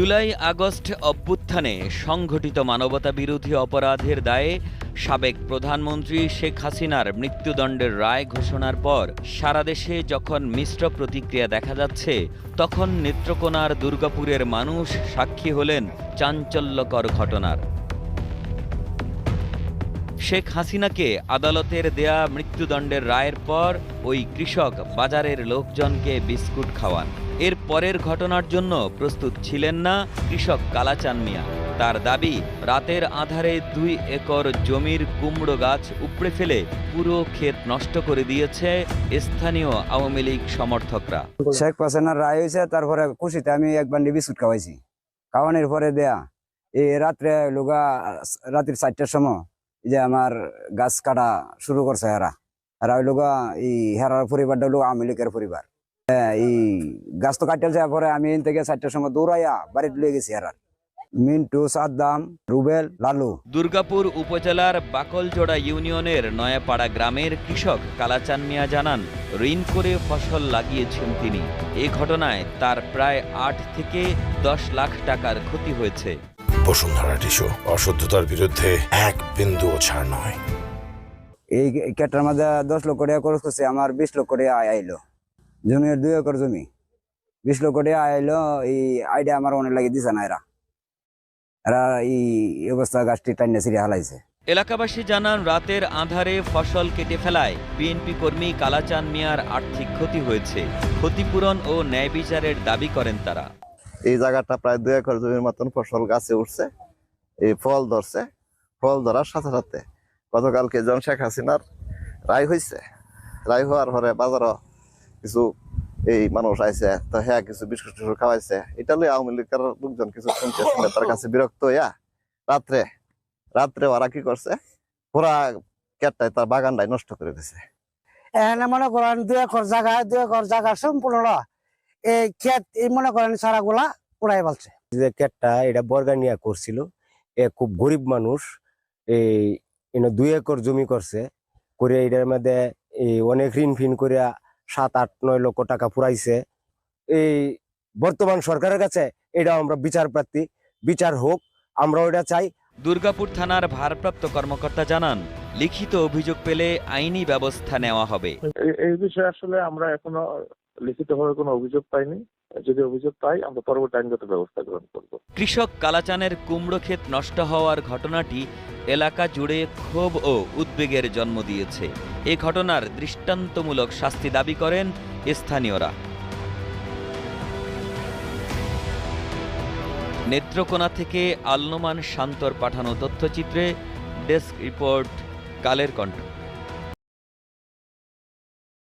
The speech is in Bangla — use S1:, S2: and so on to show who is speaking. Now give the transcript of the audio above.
S1: জুলাই আগস্ট অভ্যুত্থানে সংঘটিত মানবতা বিরোধী অপরাধের দায়ে সাবেক প্রধানমন্ত্রী শেখ হাসিনার মৃত্যুদণ্ডের রায় ঘোষণার পর সারা দেশে যখন মিশ্র প্রতিক্রিয়া দেখা যাচ্ছে, তখন নেত্রকোনার দুর্গাপুরের মানুষ সাক্ষী হলেন চাঞ্চল্যকর ঘটনার। শেখ হাসিনাকে আদালতের দেয়া মৃত্যুদণ্ডের রায়ের পর ওই কৃষক বাজারের লোকজনকে বিস্কুট খাওয়ান। এর পরের ঘটনার জন্য প্রস্তুত ছিলেন না কৃষক কালাচান মিয়া। তার দাবি, রাতের আধারে দুই একর জমির কুমড়ো গাছ উপড়ে ফেলে পুরো ক্ষেত নষ্ট করে দিয়েছে স্থানীয় আওয়ামী লীগ সমর্থকরা।
S2: শেখ হাসিনার রায় হয়েছে, তারপরে খুশিতে আমি একবার বিস্কুট খাওয়াইছি। খাওয়ানোর পরে দেয়া, এই রাত্রে লোগা রাতের চারটার সময় যে আমার গাছ কাটা শুরু করছে হেরা। হেরা ওই লোগা এই হেরার পরিবারটা হলো আওয়ামী লীগের পরিবার। হ্যাঁ, এই গাছ তো কাটতে যাওয়ার পরে আমি এন থেকে চারটার সময় দৌড়াইয়া বাড়িতে লিয়ে গেছি হেরার। মিন্টু সাদ্দাম রুবেল লালু।
S1: দুর্গাপুর উপজেলার বাকলজোড়া ইউনিয়নের নয়াপাড়া গ্রামের কৃষক কালাচান মিয়া জানান ঋণ করে ফসল লাগিয়েছেন তিনি। এ ঘটনায় তার প্রায় আট থেকে দশ লাখ টাকার ক্ষতি হয়েছে।
S3: বসুন্ধরা টিস্যু অশুদ্ধতার বিরুদ্ধে এক বিন্দুও ছাড় নয়।
S2: এই কেটার মধ্যে দশ লক্ষ টাকা খরচ করছে আমার বিশ লক্ষ টাকা আয় আইলো। জমির দুই একর জমি। বিশ লক্ষ টাকা আয় আইলো এই আইডিয়া আমার অনেক লাগিয়ে দিছে না এরা। এরা এই অবস্থা গাছটি টাইনে ছিঁড়ে হালাইছে।
S1: এলাকাবাসী জানান রাতের আধারে ফসল কেটে ফেলায় বিএনপি কর্মী কালাচান মিয়ার আর্থিক ক্ষতি হয়েছে। ক্ষতিপূরণ ও ন্যায় বিচারের দাবি করেন তারা।
S4: এই জায়গাটা প্রায় দুই একর জমির মতন ফসল গাছে উঠছে। এই ফল ধরছে, ফল ধরার সাথে সাথে গতকালকে জন শেখ হাসিনার রায় হয়েছে। রায় হওয়ার পরে বাজারও কিছু এই মানুষ আইছে, তো হ্যাঁ কিছু বিস্কুট টিস্কুট খাওয়াইছে। এটা লই আওয়ামী লীগের লোকজন কিছু শুনছে, শুনে তার কাছে বিরক্ত হইয়া রাত্রে রাত্রে ওরা কি করছে? পুরা কেটটাই তার বাগানটাই নষ্ট করে দিছে।
S5: এখানে মনে করেন দুই একর জায়গা, দুই একর জায়গা সম্পূর্ণ এই ক্ষেত এই মনে করেন সারাগুলা পুরাই বলছে
S6: যে ক্যাটটা এটা বর্গানিয়া করছিল এ খুব গরিব মানুষ এই দুই একর জমি করছে করে এটার মধ্যে এই অনেক ঋণ ফিন করে সাত আট নয় লক্ষ টাকা পুরাইছে। এই বর্তমান সরকারের কাছে এটা আমরা বিচার প্রার্থী বিচার হোক আমরা ওটা চাই।
S1: দুর্গাপুর থানার ভারপ্রাপ্ত কর্মকর্তা জানান লিখিত অভিযোগ পেলে আইনি ব্যবস্থা নেওয়া হবে।
S7: এই- এই বিষয়ে আসলে আমরা এখনও লিখিতভাবে কোনো অভিযোগ পাইনি। যদি অভিযোগ পাই, আমরা পরবর্তী আইনগত ব্যবস্থা গ্রহণ করব।
S1: কৃষক কালাচানের কুমড়ো ক্ষেত নষ্ট হওয়ার ঘটনাটি এলাকা জুড়ে ক্ষোভ ও উদ্বেগের জন্ম দিয়েছে। এ ঘটনার দৃষ্টান্তমূলক শাস্তি দাবি করেন স্থানীয়রা। নেত্রকোনা থেকে আলনোমান শান্তর পাঠানো তথ্যচিত্রে ডেস্ক রিপোর্ট, কালের কণ্ঠ।